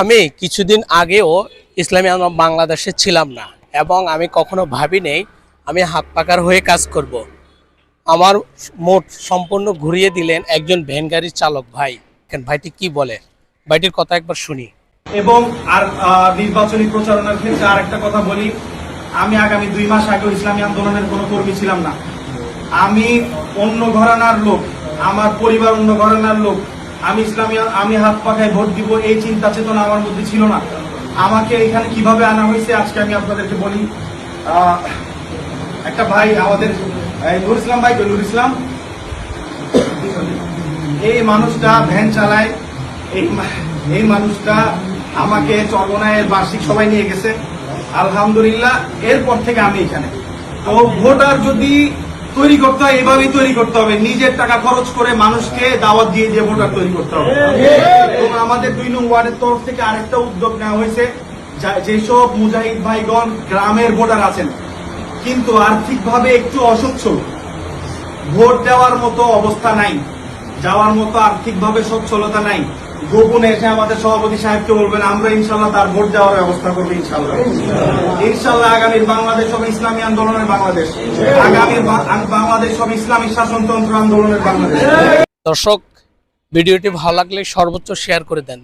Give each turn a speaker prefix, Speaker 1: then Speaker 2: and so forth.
Speaker 1: আমি কিছুদিন আগেও ইসলামী আন্দোলন বাংলাদেশে ছিলাম না এবং আমি কখনো ভাবি নেই আমি হাত পাকার হয়ে কাজ করব। আমার মোট সম্পূর্ণ ঘুরিয়ে দিলেন একজন ভ্যান গাড়ির চালক ভাই। কেন ভাইটি কি বলে? ভাইটির কথা একবার শুনি।
Speaker 2: এবং আর নির্বাচনী প্রচারণার ক্ষেত্রে আর একটা কথা বলি। আমি আগামী দুই মাস আগেও ইসলামী আন্দোলনের কোনো কর্মী ছিলাম না। আমি অন্য ঘরানার লোক, আমার পরিবার অন্য ঘরানার লোক আমি ইসলামী, আমি হাত পাখায় ভোট দিব, এই চিন্তা চেতনা আমার মধ্যে ছিল না। আমাকে এখানে কীভাবে আনা হয়েছে আজকে আমি আপনাদেরকে বলি। একটা ভাই আমাদের নুর ইসলাম ভাই নুর ইসলাম? এই মানুষটা ভ্যান চালায়, এই এই মানুষটা আমাকে চর্বনায়ের বার্ষিক সবাই নিয়ে গেছে। আলহামদুলিল্লাহ, এরপর থেকে আমি এখানে। তো ভোটার যদি তৈরি করতে হয়, এভাবেই তৈরি করতে হবে। নিজের টাকা খরচ করে মানুষকে দাওয়াত দিয়ে যে ভোটার তৈরি করতে হবে। এবং আমাদের দুই নং ওয়ার্ডের তরফ থেকে আরেকটা উদ্যোগ নেওয়া হয়েছে যেসব মুজাহিদ ভাইগণ গ্রামের ভোটার আছেন, কিন্তু আর্থিকভাবে একটু অসচ্ছল ভোট দেওয়ার মতো অবস্থা নাই, যাওয়ার মতো আর্থিকভাবে সচ্ছলতা নাই। গোপনে এসে আমাদের সভাপতি সাহেবকে বলবেন, আমরা ইনশাল্লাহ তার ভোট দেওয়ার ব্যবস্থা করব ইনশাল্লাহ। ইনশাল্লাহ আগামী বাংলাদেশ হবে ইসলামী আন্দোলনের বাংলাদেশ। আগামী বাংলাদেশ হবে ইসলামী শাসনতন্ত্র আন্দোলনের বাংলাদেশ।
Speaker 1: দর্শক, ভিডিওটি ভালো লাগলে সর্বোচ্চ শেয়ার করে দেন।